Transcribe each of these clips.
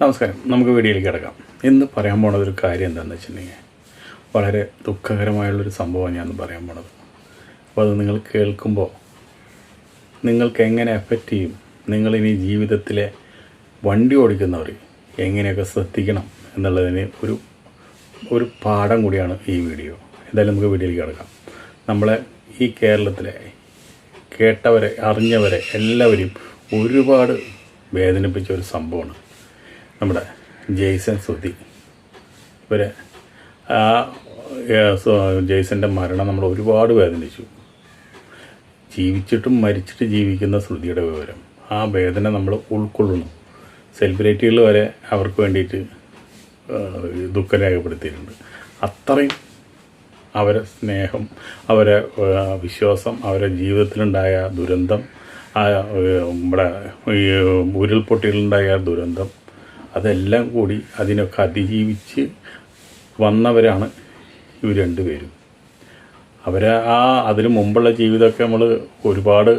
നമസ്കാരം. നമുക്ക് വീഡിയോയിലേക്ക് കിടക്കാം. ഇന്ന് പറയാൻ പോണത് ഒരു കാര്യം എന്താണെന്ന് വെച്ചിട്ടുണ്ടെങ്കിൽ വളരെ ദുഃഖകരമായുള്ളൊരു സംഭവമാണ് ഞാൻ പറയാൻ പോണത്. അപ്പോൾ അത് നിങ്ങൾ കേൾക്കുമ്പോൾ നിങ്ങൾക്ക് എങ്ങനെ എഫക്റ്റ് ചെയ്യും? നിങ്ങളിനി ജീവിതത്തിലെ വണ്ടി ഓടിക്കുന്നവർ എങ്ങനെയൊക്കെ ശ്രദ്ധിക്കണം എന്നുള്ളതിന് ഒരു ഒരു പാഠം കൂടിയാണ് ഈ വീഡിയോ. എന്തായാലും നമുക്ക് വീഡിയോയിലേക്ക് കിടക്കാം. നമ്മളെ ഈ കേരളത്തിലെ കേട്ടവരെ അറിഞ്ഞവരെ എല്ലാവരെയും ഒരുപാട് വേദനിപ്പിച്ച ഒരു സംഭവമാണ്. നമ്മുടെ ജെയ്സൺ സുധി. ഇവർ ആ ജെയ്സന്റെ മരണം നമ്മൾ ഒരുപാട് വേദനിച്ചു. ജീവിച്ചിട്ടും മരിച്ചിട്ട് ജീവിക്കുന്ന ശ്രുതിയുടെ വിവരം. ആ വേദന നമ്മൾ ഉൾക്കൊള്ളുന്നു. സെലിബ്രിറ്റികൾ വരെ അവർക്ക് വേണ്ടിയിട്ട് ദുഃഖം രേഖപ്പെടുത്തിയിട്ടുണ്ട്. അത്രയും അവരെ സ്നേഹം അവരെ വിശ്വാസം അവരെ ജീവിതത്തിലുണ്ടായ ദുരന്തം നമ്മുടെ ഉരുൾപൊട്ടിയിലുണ്ടായ ദുരന്തം അതെല്ലാം കൂടി അതിനൊക്കെ അതിജീവിച്ച് വന്നവരാണ് ഇവർ രണ്ടുപേരും. അവരെ ആ അതിന് മുമ്പുള്ള ജീവിതമൊക്കെ നമ്മൾ ഒരുപാട്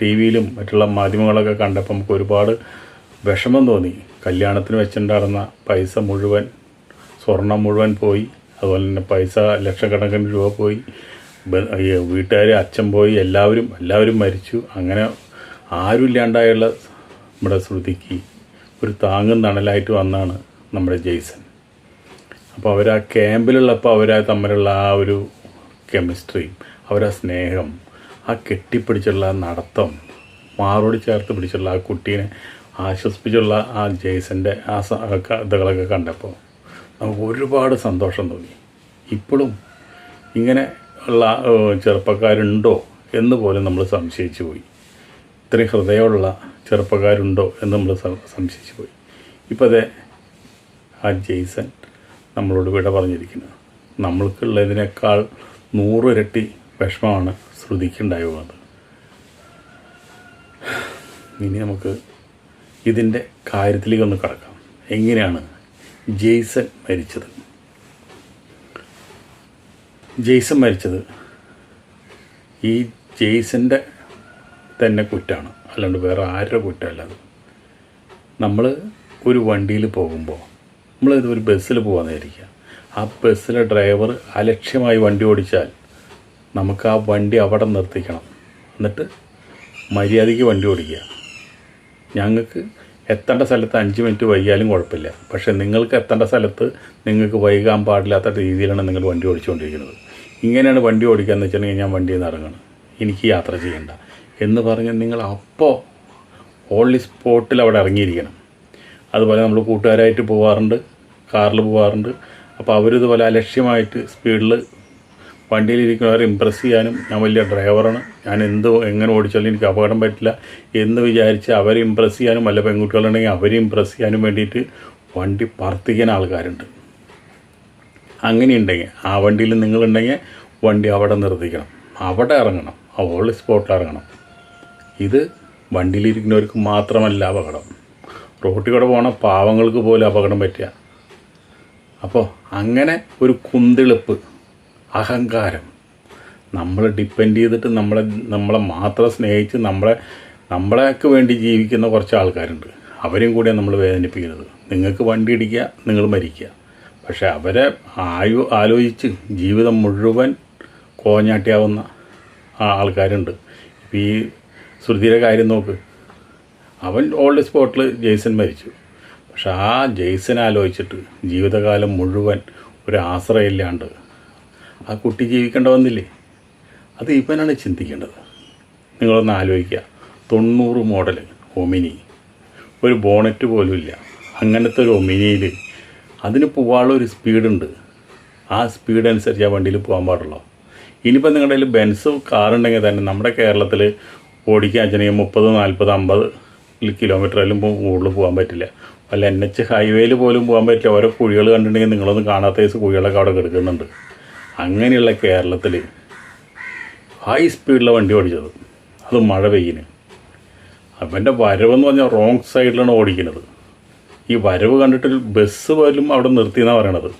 ടി വിയിലും മറ്റുള്ള മാധ്യമങ്ങളൊക്കെ കണ്ടപ്പോൾ നമുക്ക് ഒരുപാട് വിഷമം തോന്നി. കല്യാണത്തിന് വെച്ചിട്ടുണ്ടായിരുന്ന പൈസ മുഴുവൻ സ്വർണം മുഴുവൻ പോയി. അതുപോലെ തന്നെ പൈസ ലക്ഷക്കണക്കിന് രൂപ പോയി. വീട്ടുകാർ അച്ഛൻ പോയി എല്ലാവരും എല്ലാവരും മരിച്ചു. അങ്ങനെ ആരും ഇല്ലാണ്ടായുള്ള നമ്മുടെ ശ്രുതിക്ക് ഒരു താങ്ങും തണലായിട്ട് വന്നാണ് നമ്മുടെ ജെയ്സൺ. അപ്പോൾ അവർ ആ ക്യാമ്പിലുള്ളപ്പോൾ അവർ തമ്മിലുള്ള ആ ഒരു കെമിസ്ട്രിയും അവരാ സ്നേഹം ആ കെട്ടിപ്പിടിച്ചുള്ള നടത്തം മാറോട് ചേർത്ത് പിടിച്ചുള്ള ആ കുട്ടീനെ ആശ്വസിപ്പിച്ചുള്ള ആ ജെയ്സന്റെ ആ ഇതുകളൊക്കെ കണ്ടപ്പോൾ നമുക്ക് ഒരുപാട് സന്തോഷം തോന്നി. ഇപ്പോഴും ഇങ്ങനെ ഉള്ള ചെറുപ്പക്കാരുണ്ടോ എന്ന് പോലും നമ്മൾ സംശയിച്ചു പോയി. ഇത്രയും ഹൃദയമുള്ള ചെറുപ്പക്കാരുണ്ടോ എന്ന് നമ്മൾ സംശയിച്ചു പോയി. ഇപ്പോൾ അതെ ആ ജെയ്സൺ നമ്മളോട് വിട പറഞ്ഞിരിക്കുന്നത് നമ്മൾക്കുള്ളതിനേക്കാൾ നൂറിരട്ടി വിഷമമാണ് ശ്രുതിക്കുണ്ടായത്. ഇനി നമുക്ക് ഇതിന്റെ കാര്യത്തിലേക്ക് ഒന്ന് കടക്കാം. എങ്ങനെയാണ് ജെയ്സൺ മരിച്ചത്? ജെയ്സൺ മരിച്ചത് ഈ ജെയ്സന്റെ തന്നെ കുറ്റാണ്. അല്ലാണ്ട് വേറെ ആരുടെ കുറ്റമല്ല അത്. നമ്മൾ ഒരു വണ്ടിയിൽ പോകുമ്പോൾ നമ്മൾ ഒരു ബസ്സിൽ പോകാമെന്നായിരിക്കുക ആ ബസ്സിലെ ഡ്രൈവർ അലക്ഷ്യമായി വണ്ടി ഓടിച്ചാൽ നമുക്ക് ആ വണ്ടി അവിടെ നിർത്തിക്കണം. എന്നിട്ട് മര്യാദയ്ക്ക് വണ്ടി ഓടിക്കുക. ഞങ്ങൾക്ക് എത്തേണ്ട സ്ഥലത്ത് അഞ്ച് മിനിറ്റ് വൈകിയാലും കുഴപ്പമില്ല. പക്ഷേ നിങ്ങൾക്ക് എത്തേണ്ട സ്ഥലത്ത് നിങ്ങൾക്ക് വൈകാൻ പാടില്ലാത്ത രീതിയിലാണ് നിങ്ങൾ വണ്ടി ഓടിച്ചുകൊണ്ടിരിക്കുന്നത്. ഇങ്ങനെയാണ് വണ്ടി ഓടിക്കുക എന്ന് വെച്ചിട്ടുണ്ടെങ്കിൽ ഞാൻ വണ്ടിയിൽ നിന്ന് ഇറങ്ങണം എനിക്ക് യാത്ര ചെയ്യണ്ട. എന്ന് പറഞ്ഞ് നിങ്ങൾ അപ്പോൾ ഓൺലി സ്പോട്ടിൽ അവിടെ ഇറങ്ങിയിരിക്കണം. അതുപോലെ നമ്മൾ കൂട്ടുകാരായിട്ട് പോകാറുണ്ട് കാറിൽ പോകാറുണ്ട് അപ്പോൾ അവരിതുപോലെ അലക്ഷ്യമായിട്ട് സ്പീഡിൽ വണ്ടിയിലിരിക്കുന്നവരെ ഇമ്പ്രസ് ചെയ്യാനും ഞാൻ വലിയ ഡ്രൈവറാണ് ഞാൻ എന്ത് എങ്ങനെ ഓടിച്ചാലും എനിക്ക് അപകടം പറ്റില്ല എന്ന് വിചാരിച്ച് അവരെ ഇമ്പ്രസ് ചെയ്യാനും അല്ല പെൺകുട്ടികളുണ്ടെങ്കിൽ അവരെ ഇമ്പ്രസ് ചെയ്യാനും വേണ്ടിയിട്ട് വണ്ടി പറത്തിക്കാൻ ആൾക്കാരുണ്ട്. അങ്ങനെയുണ്ടെങ്കിൽ ആ വണ്ടിയിൽ നിങ്ങളുണ്ടെങ്കിൽ വണ്ടി അവിടെ നിർത്തിക്കണം. അവിടെ ഇറങ്ങണം. ആ ഓൾഡ് സ്പോട്ടിൽ ഇറങ്ങണം. ഇത് വണ്ടിയിലിരിക്കുന്നവർക്ക് മാത്രമല്ല അപകടം. റോട്ടിൽ കൂടെ പോകണ പാവങ്ങൾക്ക് പോലും അപകടം പറ്റുക. അപ്പോൾ അങ്ങനെ ഒരു കുന്തിളിപ്പ് അഹങ്കാരം നമ്മൾ ഡിപ്പെൻഡ് ചെയ്തിട്ട് നമ്മളെ നമ്മളെ മാത്രം സ്നേഹിച്ച് നമ്മളെ നമ്മളെയൊക്കെ വേണ്ടി ജീവിക്കുന്ന കുറച്ച് ആൾക്കാരുണ്ട്. അവരെയും കൂടിയാണ് നമ്മൾ വേദനിപ്പിക്കുന്നത്. നിങ്ങൾക്ക് വണ്ടി ഇടിക്കുക നിങ്ങൾ മരിക്കുക. പക്ഷേ അവരെ ആയു ആലോചിച്ച് ജീവിതം മുഴുവൻ കോഞ്ഞാട്ടിയാവുന്ന ആൾക്കാരുണ്ട്. ഇപ്പോൾ ഈ ശ്രുതിയുടെ കാര്യം നോക്ക്. അവൻ ഓൾഡ് സ്പോട്ടിൽ ജെയ്സൺ മരിച്ചു. പക്ഷെ ആ ജെയ്സൺ ആലോചിച്ചിട്ട് ജീവിതകാലം മുഴുവൻ ഒരു ആശ്രയമില്ലാണ്ട് ആ കുട്ടി ജീവിക്കേണ്ട വന്നില്ലേ? അത് ഇവനാണ് ചിന്തിക്കേണ്ടത്. നിങ്ങളൊന്ന് ആലോചിക്കുക. തൊണ്ണൂറ് മോഡൽ ഒമിനി ഒരു ബോണറ്റ് പോലും ഇല്ല. അങ്ങനത്തെ ഒരു ഒമിനിയിൽ അതിന് പോകാനുള്ള ഒരു സ്പീഡുണ്ട് ആ സ്പീഡ് അനുസരിച്ച് ആ വണ്ടിയിൽ പോകാൻ പാടുള്ളൂ. ഇനിയിപ്പോൾ നിങ്ങളുടെ കയ്യിൽ ബെൻസ് കാറുണ്ടെങ്കിൽ തന്നെ നമ്മുടെ കേരളത്തിൽ ഓടിക്കാൻ വെച്ചിട്ടുണ്ടെങ്കിൽ മുപ്പത് നാൽപ്പത് അമ്പത് കിലോമീറ്ററിലും കൂടുതൽ പോകാൻ പറ്റില്ല. അല്ല എൻ എച്ച് ഹൈവേയിൽ പോലും പോകാൻ പറ്റില്ല. ഓരോ കുഴികൾ കണ്ടിട്ടുണ്ടെങ്കിൽ നിങ്ങളൊന്നും കാണാത്ത ദിവസം കുഴികളൊക്കെ അവിടെ കിടക്കുന്നുണ്ട്. അങ്ങനെയുള്ള കേരളത്തിൽ ഹൈ സ്പീഡിലെ വണ്ടി ഓടിച്ചത്. അത് മഴ പെയ്യിന്. അവന്റെ വരവെന്ന് പറഞ്ഞാൽ റോങ് സൈഡിലാണ് ഓടിക്കുന്നത് ഈ വരവ് കണ്ടിട്ട് ബസ് പോലും അവിടെ നിർത്തിയെന്നാണ് പറയണത്.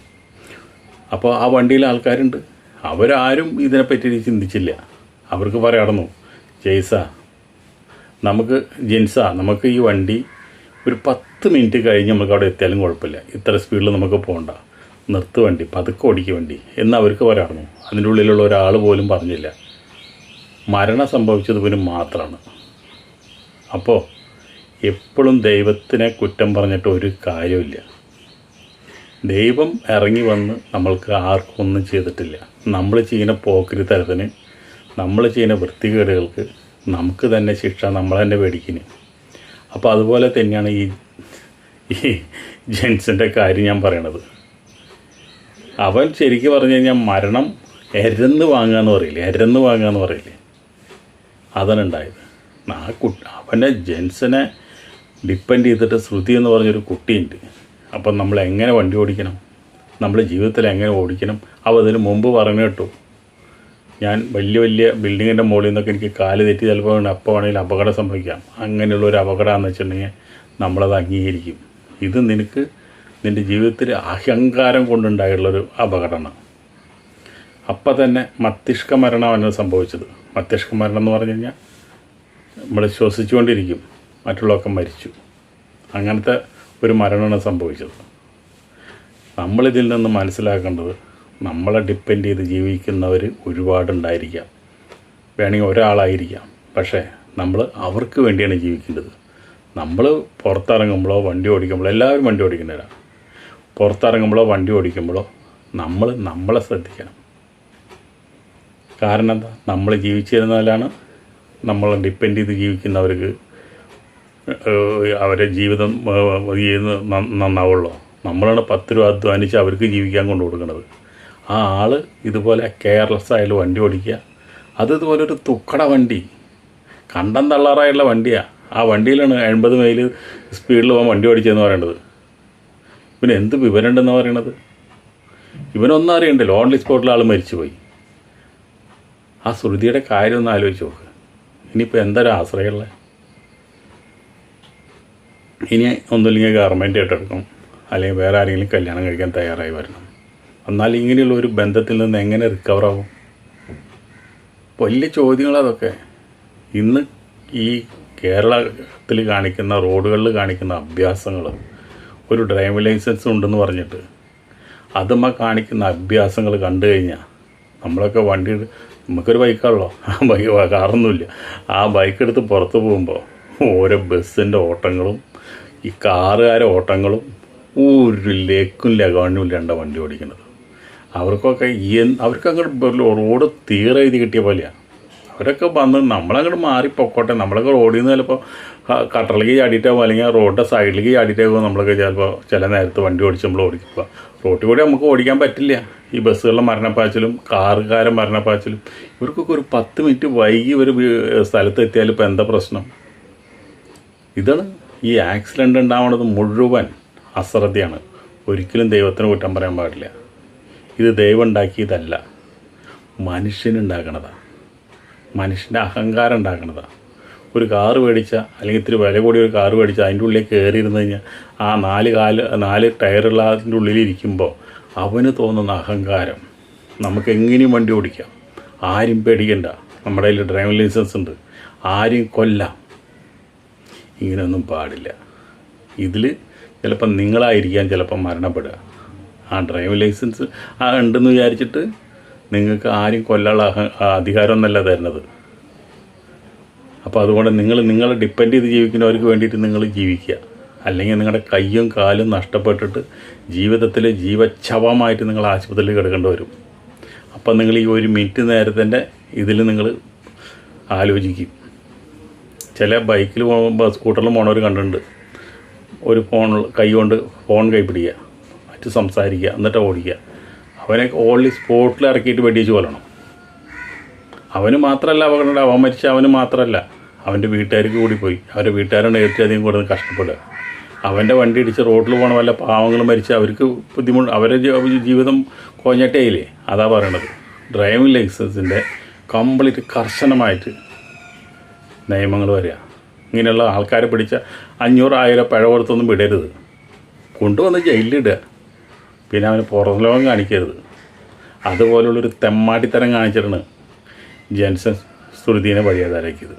അപ്പോൾ ആ വണ്ടിയിൽ ആൾക്കാരുണ്ട്. അവരാരും ഇതിനെപ്പറ്റി ചിന്തിച്ചില്ല. അവർക്ക് പറയാറുന്നു ജെയ്സ. നമുക്ക് ജെൻസ നമുക്ക് ഈ വണ്ടി ഒരു പത്ത് മിനിറ്റ് കഴിഞ്ഞ് നമുക്ക് അവിടെ എത്തിയാലും കുഴപ്പമില്ല. ഇത്ര സ്പീഡിൽ നമുക്ക് പോകണ്ട നിർത്തു വണ്ടി പതുക്കെ ഓടിക്കുക വണ്ടി എന്ന് അവർക്ക് പറയാറുന്നു അതിന്റെ ഉള്ളിലുള്ള ഒരാൾ പോലും പറഞ്ഞില്ല. മരണം സംഭവിച്ചത് പിന്നെ മാത്രമാണ് അപ്പോൾ എപ്പോഴും ദൈവത്തിനെ കുറ്റം പറഞ്ഞിട്ട് ഒരു കാര്യമില്ല ദൈവം ഇറങ്ങി വന്ന് നമ്മൾക്ക് ആർക്കും ഒന്നും ചെയ്തിട്ടില്ല. നമ്മൾ ചെയ്യുന്ന പോക്കരി തരത്തിന് നമ്മൾ ചെയ്യുന്ന വൃത്തികേടുകൾക്ക് നമുക്ക് തന്നെ ശിക്ഷ നമ്മൾ തന്നെ പേടിക്കുന്നു അപ്പോൾ അതുപോലെ തന്നെയാണ് ഈ ഈ ജെൻസിന്റെ കാര്യം ഞാൻ പറയണത്. അവൻ ശരിക്കും പറഞ്ഞു കഴിഞ്ഞാൽ മരണം എരന്ന് വാങ്ങുക എന്ന് പറയില്ലേ എരന്ന് വാങ്ങുക എന്ന് പറയില്ലേ? അതാണ് ഉണ്ടായത്. ആ കുട്ടി അവന്റെ ജെൻസിനെ ഡിപ്പെൻഡ് ചെയ്തിട്ട് ശ്രുതി എന്ന് പറഞ്ഞൊരു കുട്ടിയുണ്ട്. അപ്പം നമ്മൾ എങ്ങനെ വണ്ടി ഓടിക്കണം? നമ്മൾ ജീവിതത്തിൽ എങ്ങനെ ഓടിക്കണം? അവ അതിന് മുമ്പ് പറഞ്ഞു കേട്ടു ഞാൻ വലിയ വലിയ ബിൽഡിങ്ങിന്റെ മുകളിൽ നിന്നൊക്കെ എനിക്ക് കാൽ തെറ്റി ചിലപ്പോൾ അപ്പോൾ വേണമെങ്കിൽ അപകടം സംഭവിക്കാം. അങ്ങനെയുള്ള ഒരു അപകടമാണെന്ന് വെച്ചിട്ടുണ്ടെങ്കിൽ നമ്മളത് അംഗീകരിക്കും. ഇത് നിനക്ക് നിന്റെ ജീവിതത്തിൽ അഹങ്കാരം കൊണ്ടുണ്ടായിട്ടുള്ളൊരു അപകടമാണ്. അപ്പം തന്നെ മസ്തിഷ്ക മരണമാണ് സംഭവിച്ചത്. മസ്തിഷ്ക മരണം എന്ന് പറഞ്ഞു കഴിഞ്ഞാൽ നമ്മൾ ശ്വസിച്ചുകൊണ്ടിരിക്കും. മറ്റുള്ളവർക്ക് മരിച്ചു. അങ്ങനത്തെ ഒരു മരണമാണ് സംഭവിച്ചത്. നമ്മളിതിൽ നിന്ന് മനസ്സിലാക്കേണ്ടത് നമ്മളെ ഡിപ്പെൻഡ് ചെയ്ത് ജീവിക്കുന്നവർ ഒരുപാടുണ്ടായിരിക്കാം. വേണമെങ്കിൽ ഒരാളായിരിക്കാം. പക്ഷേ നമ്മൾ അവർക്ക് വേണ്ടിയാണ് ജീവിക്കേണ്ടത്. നമ്മൾ പുറത്തിറങ്ങുമ്പോഴോ വണ്ടി ഓടിക്കുമ്പോഴോ എല്ലാവരും വണ്ടി ഓടിക്കുന്നവരാണ് പുറത്തിറങ്ങുമ്പോഴോ വണ്ടി ഓടിക്കുമ്പോഴോ നമ്മൾ നമ്മളെ ശ്രദ്ധിക്കണം. കാരണം എന്താ? നമ്മൾ ജീവിച്ചിരുന്നാലാണ് നമ്മളെ ഡിപ്പെൻഡ് ചെയ്ത് ജീവിക്കുന്നവർക്ക് അവരെ ജീവിതം നന്നാവുള്ളൂ. നമ്മളാണ് പത്ത് രൂപ അധ്വാനിച്ച് അവർക്ക് ജീവിക്കാൻ കൊണ്ടു കൊടുക്കുന്നത് ആ ആൾ ഇതുപോലെ കെയർലെസ് ആയാലും വണ്ടി ഓടിക്കുക. അത് ഇതുപോലെ ഒരു തുക്കട വണ്ടി. കണ്ടം തള്ളാറായുള്ള വണ്ടിയാണ് ആ വണ്ടിയിലാണ് എൺപത് മൈൽ സ്പീഡിൽ പോകാൻ വണ്ടി ഓടിച്ചതെന്ന് പറയേണ്ടത് ഇവന് എന്ത് വിവരമുണ്ടെന്ന് പറയണത്? ഇവനൊന്നും അറിയണ്ടല്ലോ ലോൺലി സ്പോട്ടിൽ ആൾ മരിച്ചുപോയി. ആ ശ്രുതിയുടെ കാര്യം ഒന്ന് ആലോചിച്ച് നോക്ക്. ഇനിയിപ്പോൾ എന്തൊരു ആശ്രയമുള്ളത് ഇനി ഒന്നുമില്ലെങ്കിൽ ഗവൺമെന്റ് ഏറ്റെടുക്കും. അല്ലെങ്കിൽ വേറെ ആരെങ്കിലും കല്യാണം കഴിക്കാൻ തയ്യാറായി വരണം. എന്നാൽ ഇങ്ങനെയുള്ള ഒരു ബന്ധത്തിൽ നിന്ന് എങ്ങനെ റിക്കവർ ആവും? വലിയ ചോദ്യങ്ങളതൊക്കെ ഇന്ന് ഈ കേരളത്തിൽ കാണിക്കുന്ന റോഡുകളിൽ കാണിക്കുന്ന അഭ്യാസങ്ങൾ ഒരു ഡ്രൈവിംഗ് ലൈസൻസ് ഉണ്ടെന്ന് പറഞ്ഞിട്ട് അതുമ്മ കാണിക്കുന്ന അഭ്യാസങ്ങൾ കണ്ടു കഴിഞ്ഞാൽ നമ്മളൊക്കെ വണ്ടി നമുക്കൊരു ബൈക്കാണല്ലോ. ആ ബൈക്ക് കാറൊന്നുമില്ല. ആ ബൈക്ക് എടുത്ത് പുറത്ത് പോകുമ്പോൾ ഓരോ ബസ്സിന്റെ ഓട്ടങ്ങളും ഈ കാറുകാരെ ഓട്ടങ്ങളും ഒരു ലേക്കും ലഗാനും ഇല്ലാണ്ട വണ്ടി ഓടിക്കുന്നത്. അവർക്കൊക്കെ എൻ- അവർക്ക് അങ്ങോട്ട് റോഡ് തീരെ എഴുതി കിട്ടിയ പോലെയാണ് അവരൊക്കെ വന്ന് നമ്മളങ്ങോട്ട് മാറി പൊക്കോട്ടെ നമ്മളൊക്കെ റോഡിൽ നിന്ന് ചിലപ്പോൾ കട്ടറിലേക്ക് ചാടിയിട്ടാവും അല്ലെങ്കിൽ റോഡിന്റെ സൈഡിലേക്ക് ചാടിയിട്ടാവും നമ്മളൊക്കെ ചിലപ്പോൾ ചില നേരത്ത് വണ്ടി ഓടിച്ച് നമ്മൾ ഓടിക്കുക റോട്ടിൽ കൂടി നമുക്ക് ഓടിക്കാൻ പറ്റില്ല. ഈ ബസ്സുകളുടെ മരണപ്പാച്ചിലും കാറുകാരെ മരണപ്പാച്ചിലും ഇവർക്കൊക്കെ ഒരു പത്ത് മിനിറ്റ് വൈകി ഒരു സ്ഥലത്തെത്തിയാൽ ഇപ്പോൾ എന്താ പ്രശ്നം? ഇതാണ് ഈ ആക്സിഡന്റ് ഉണ്ടാവുന്നത് മുഴുവൻ അശ്രദ്ധയാണ്. ഒരിക്കലും ദൈവത്തിന് കുറ്റം പറയാൻ പാടില്ല. ഇത് ദൈവം ഉണ്ടാക്കിയതല്ല മനുഷ്യനുണ്ടാക്കണതാണ് മനുഷ്യന്റെ അഹങ്കാരം ഉണ്ടാക്കണതാണ് ഒരു കാറ് മേടിച്ച അല്ലെങ്കിൽ ഇത്തിരി വില കൂടി ഒരു കാറ് മേടിച്ച അതിന്റെ ഉള്ളിൽ കയറി കഴിഞ്ഞാൽ ആ നാല് കാൽ നാല് ടയറുള്ള അതിന്റെ ഉള്ളിലിരിക്കുമ്പോൾ അവന് തോന്നുന്ന അഹങ്കാരം നമുക്ക് എങ്ങനെയും വണ്ടി ഓടിക്കാം. ആരും പേടിക്കണ്ട. നമ്മുടെ കയ്യിൽ ഡ്രൈവിംഗ് ലൈസൻസ് ഉണ്ട്. ആരും കൊല്ലാം. ഇങ്ങനെയൊന്നും പാടില്ല. ഇതിൽ ചിലപ്പം നിങ്ങളായിരിക്കാം ചിലപ്പം മരണപ്പെടുക. ആ ഡ്രൈവിംഗ് ലൈസൻസ് ആ ഉണ്ടെന്ന് വിചാരിച്ചിട്ട് നിങ്ങൾക്ക് ആരും കൊല്ലാനുള്ള അധികാരമൊന്നല്ല തരുന്നത്. അപ്പോൾ അതുകൊണ്ട് നിങ്ങൾ നിങ്ങളെ ഡിപ്പെൻഡ് ചെയ്ത് ജീവിക്കുന്നവർക്ക് വേണ്ടിയിട്ട് നിങ്ങൾ ജീവിക്കുക. അല്ലെങ്കിൽ നിങ്ങളുടെ കയ്യും കാലും നഷ്ടപ്പെട്ടിട്ട് ജീവിതത്തിൽ ജീവച്ഛവമായിട്ട് നിങ്ങൾ ആശുപത്രിയിൽ കിടക്കേണ്ടി വരും. അപ്പം നിങ്ങൾ ഈ ഒരു മിനിറ്റ് നേരത്തിന്റെ ഇതിൽ നിങ്ങൾ ആലോചിക്കും. ചില ബൈക്കിൽ സ്കൂട്ടറിൽ പോണവർ കണ്ടിട്ടുണ്ട്. ഒരു ഫോൺ കൈ കൊണ്ട് ഫോൺ കൈ പിടിക്കുക. മറ്റ് സംസാരിക്കുക എന്നിട്ട് ഓടിക്കുക. അവനെ ഓൺലി സ്പോട്ടിൽ ഇറക്കിയിട്ട് വെടിയിച്ച് കൊല്ലണം. അവന് മാത്രമല്ല അപകടം അവൻ മരിച്ച അവന് മാത്രമല്ല അവന്റെ വീട്ടുകാർക്ക് കൂടി പോയി അവരുടെ വീട്ടുകാരാണ് ഏറ്റവും അധികം കൂടുതൽ കഷ്ടപ്പെടുക. അവന്റെ വണ്ടി ഇടിച്ച് റോഡിൽ പോകണ വല്ല പാവങ്ങൾ മരിച്ച് അവർക്ക് ബുദ്ധിമുട്ട് അവരുടെ ജീവിതം കോഞ്ഞട്ടേയില്ലേ? അതാ പറയണത്. ഡ്രൈവിംഗ് ലൈസൻസിന്റെ കംപ്ലീറ്റ് കർശനമായിട്ട് നിയമങ്ങൾ വരിക. ഇങ്ങനെയുള്ള ആൾക്കാരെ പിടിച്ച അഞ്ഞൂറ് ആയിരം പിഴ കൊടുത്തൊന്നും വിടരുത്. കൊണ്ടുവന്ന് ജയിലിലിടുക പിന്നെ അവന് പുറം ലോകം കാണിക്കരുത്. അതുപോലുള്ളൊരു തെമ്മാടിത്തരം കാണിച്ചിട്ടാണ് ജെൻസൺ ശ്രുതിനെ വഴിയാതാരാക്കിയത്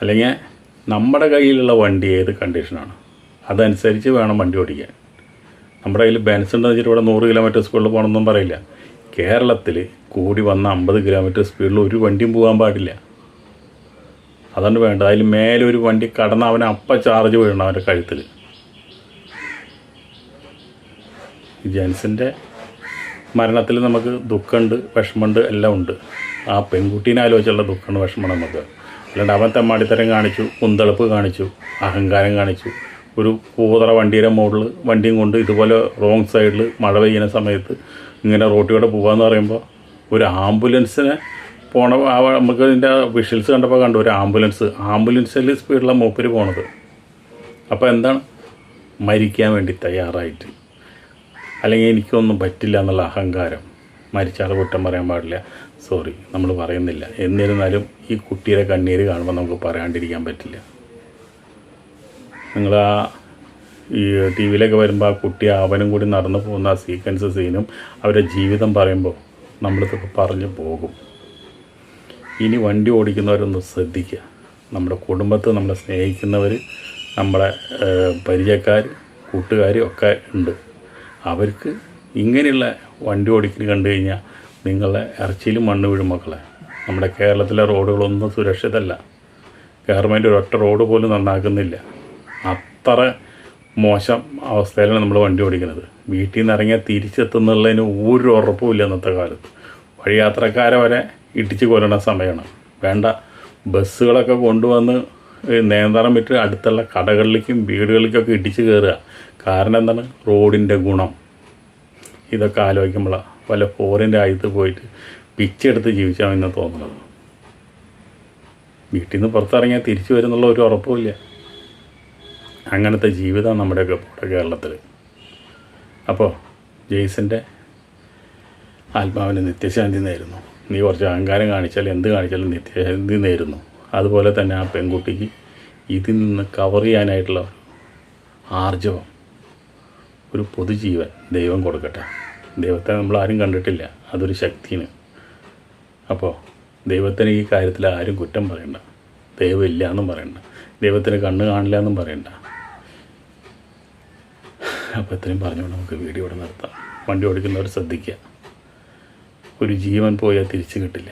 അല്ലെങ്കിൽ നമ്മുടെ കയ്യിലുള്ള വണ്ടി ഏത് കണ്ടീഷനാണ് അതനുസരിച്ച് വേണം വണ്ടി ഓടിക്കാൻ. നമ്മുടെ കയ്യിൽ ബെൻസ് ഉണ്ടെന്ന് വെച്ചിട്ട് ഇവിടെ നൂറ് കിലോമീറ്റർ സ്പീഡിൽ പോകണമെന്നും പറയില്ല. കേരളത്തിൽ കൂടി വന്ന അമ്പത് കിലോമീറ്റർ സ്പീഡിൽ ഒരു വണ്ടിയും പോകാൻ പാടില്ല. അതാണ് വേണ്ടത് അതിൽ മേലെ ഒരു വണ്ടി കടന്ന് അവന് അപ്പം ചാർജ് വീഴണം അവന്റെ കഴുത്തിൽ ജെൻസിന്റെ മരണത്തിൽ നമുക്ക് ദുഃഖമുണ്ട് വിഷമമുണ്ട് എല്ലാം ഉണ്ട്. ആ പെൺകുട്ടീനെ ആലോചിച്ചുള്ള ദുഃഖമുണ്ട് വിഷമമാണ് നമുക്ക്. അല്ലാണ്ട് അവൻ തെമ്മാടിത്തരം കാണിച്ചു കുന്തളപ്പ് കാണിച്ചു അഹങ്കാരം കാണിച്ചു. ഒരു കൂതറ വണ്ടിയുടെ മുകളിൽ വണ്ടിയും കൊണ്ട് ഇതുപോലെ റോങ് സൈഡിൽ മഴ പെയ്യുന്ന സമയത്ത് ഇങ്ങനെ റോട്ടിലൂടെ പോകാമെന്ന് പറയുമ്പോൾ ഒരു ആംബുലൻസിനെ പോണ നമുക്ക് ഇതിന്റെ വിഷ്വൽസ് കണ്ടപ്പോൾ കണ്ടു ഒരു ആംബുലൻസ്. ആംബുലൻസിൽ സ്പീഡിലാണ് മൂപ്പര് പോണത്. അപ്പോൾ എന്താണ്? മരിക്കാൻ വേണ്ടി തയ്യാറായിട്ട്. അല്ലെങ്കിൽ എനിക്കൊന്നും പറ്റില്ല എന്നുള്ള അഹങ്കാരം. മരിച്ചാൽ കുറ്റം പറയാൻ പാടില്ല. സോറി നമ്മൾ പറയുന്നില്ല. എന്നിരുന്നാലും ഈ കുട്ടിയുടെ കണ്ണീര് കാണുമ്പോൾ നമുക്ക് പറയാണ്ടിരിക്കാൻ പറ്റില്ല. നിങ്ങൾ ആ ഈ ടി വിയിലൊക്കെ വരുമ്പോൾ ആ കുട്ടി അവനും കൂടി നടന്നു പോകുന്ന ആ സീക്വൻസ് സീനും അവരുടെ ജീവിതം പറയുമ്പോൾ നമ്മളിതൊക്കെ പറഞ്ഞു പോകും. ഇനി വണ്ടി ഓടിക്കുന്നവരൊന്ന് ശ്രദ്ധിക്കുക. നമ്മുടെ കുടുംബത്ത് നമ്മളെ സ്നേഹിക്കുന്നവർ നമ്മുടെ പരിചയക്കാർ കൂട്ടുകാരും ഒക്കെ ഉണ്ട്. അവർക്ക് ഇങ്ങനെയുള്ള വണ്ടി ഓടിക്കൽ കണ്ടു കഴിഞ്ഞാൽ നിങ്ങളെ ഇറച്ചിയിലും മണ്ണ് വീഴും മക്കളെ. നമ്മുടെ കേരളത്തിലെ റോഡുകളൊന്നും സുരക്ഷിതമല്ല. ഗവൺമെന്റ് ഒരൊറ്റ റോഡ് പോലും നന്നാക്കുന്നില്ല. അത്ര മോശം അവസ്ഥയിലാണ് നമ്മൾ വണ്ടി ഓടിക്കുന്നത്. വീട്ടിൽ നിന്ന് ഇറങ്ങിയാൽ തിരിച്ചെത്തുന്നുള്ളതിന് ഒരു ഉറപ്പുമില്ല ഇന്നത്തെ കാലത്ത്. വഴിയാത്രക്കാരെ വരെ ഇടിച്ച് കൊല്ലണ സമയമാണ്. വേണ്ട ബസ്സുകളൊക്കെ കൊണ്ടുവന്ന് നിയന്ത്രണം വിട്ട് അടുത്തുള്ള കടകളിലേക്കും വീടുകളിലേക്കൊക്കെ ഇടിച്ച് കയറുക. കാരണം എന്താണ്? റോഡിന്റെ ഗുണം. ഇതൊക്കെ ആലോചിക്കുമ്പോഴാണ് വല്ല ഫോറിൻ രാജ്യത്ത് പോയിട്ട് പിച്ചെടുത്ത് ജീവിച്ചാൽ എന്ന് തോന്നുന്നത്. വീട്ടിൽ നിന്ന് പുറത്തിറങ്ങിയാൽ തിരിച്ചു വരുന്നുള്ള ഒരു ഉറപ്പുമില്ല അങ്ങനത്തെ ജീവിതമാണ് നമ്മുടെയൊക്കെ ഇവിടെ കേരളത്തിൽ അപ്പോൾ ജെയ്സിന്റെ ആത്മാവിന് നിത്യശാന്തി നേരുന്നു. നീ കുറച്ച് അഹങ്കാരം കാണിച്ചാൽ എന്ത് കാണിച്ചാലും നിത്യശാന്തി നേരുന്നു. അതുപോലെ തന്നെ ആ പെൺകുട്ടിക്ക് ഇതിൽ നിന്ന് കവർ ചെയ്യാനായിട്ടുള്ള ആർജവം ഒരു പൊതുജീവൻ ദൈവം കൊടുക്കട്ടെ. ദൈവത്തെ നമ്മൾ ആരും കണ്ടിട്ടില്ല. അതൊരു ശക്തിയാണ്. അപ്പോൾ ദൈവത്തിന് ഈ കാര്യത്തിൽ ആരും കുറ്റം പറയണ്ട. ദൈവം ഇല്ല എന്നും പറയണ്ട. ദൈവത്തിന് കണ്ണ് കാണില്ല എന്നും പറയണ്ട. അപ്പോൾ ഇത്രയും പറഞ്ഞുകൊണ്ട് നമുക്ക് വീഡിയോ ഇവിടെ നിർത്താം. വണ്ടി ഓടിക്കുന്നവർ ശ്രദ്ധിക്കുക. ഒരു ജീവൻ പോയാൽ തിരിച്ചു കിട്ടില്ല.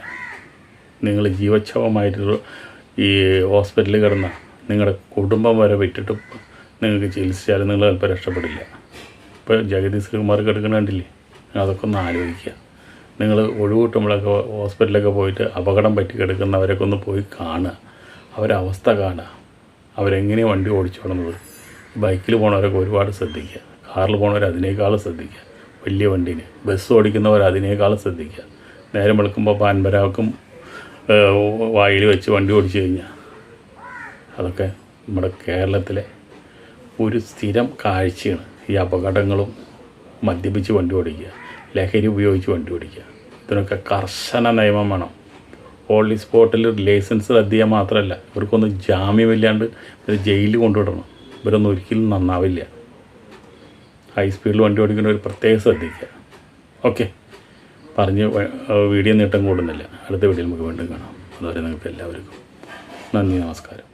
നിങ്ങൾ ജീവച്ഛവമായിട്ട് ഈ ഹോസ്പിറ്റലിൽ കിടന്ന നിങ്ങളുടെ കുടുംബം വരെ വിട്ടിട്ട് നിങ്ങൾക്ക് ചികിത്സിച്ചാലും നിങ്ങൾ ചിലപ്പോൾ രക്ഷപ്പെടില്ല. ഇപ്പോൾ ജഗതി ശ്രീകുമാർ കിടക്കുന്ന കണ്ടില്ലേ അതൊക്കെ ഒന്ന് ആലോചിക്കുക. നിങ്ങൾ ഒഴിവ് കിട്ടുമ്പോഴൊക്കെ ഹോസ്പിറ്റലിലൊക്കെ പോയിട്ട് അപകടം പറ്റി കിടക്കുന്നവരൊക്കെ ഒന്ന് പോയി കാണുക. അവരെ അവസ്ഥ കാണുക. അവരെങ്ങനെയാണ് വണ്ടി ഓടിച്ചു ഓടിച്ചോടുന്നത്? ബൈക്കിൽ പോണവരൊക്കെ ഒരുപാട് ശ്രദ്ധിക്കുക. കാറിൽ പോണവർ അതിനേക്കാളും ശ്രദ്ധിക്കുക. വലിയ വണ്ടീന്. ബസ് ഓടിക്കുന്നവർ അതിനേക്കാളും ശ്രദ്ധിക്കുക. നേരം വെളുക്കുമ്പോൾ പാൻപരാക്കും വായിൽ വെച്ച് വണ്ടി ഓടിച്ചു കഴിഞ്ഞാൽ അതൊക്കെ നമ്മുടെ കേരളത്തിലെ ഒരു സ്ഥിരം കാഴ്ചയാണ്. ഈ അപകടങ്ങളും മദ്യപിച്ച് വണ്ടി ഓടിക്കുക ലഹരി ഉപയോഗിച്ച് വണ്ടി ഓടിക്കുക ഇതിനൊക്കെ കർശന നിയമം വേണം. ഓൺലി സ്പോട്ടിൽ ലൈസൻസ് റദ്ദിയാൽ മാത്രമല്ല ഇവർക്കൊന്നും ജാമ്യമില്ലാണ്ട് ഇവർ ജയിലിൽ കൊണ്ടുവിടണം. ഇവരൊന്നും ഒരിക്കലും നന്നാവില്ല. ഹൈ സ്പീഡിൽ വണ്ടി ഓടിക്കുന്ന ഒരു പ്രത്യേകം ശ്രദ്ധിക്കുക. ഓക്കെ പറഞ്ഞ് വീഡിയോ നീട്ടം കൂടുന്നില്ല. അടുത്ത വീഡിയോയിൽ നമുക്ക് വീണ്ടും കാണാം. അതുവരെ നിങ്ങൾക്ക് എല്ലാവർക്കും നന്ദി നമസ്കാരം.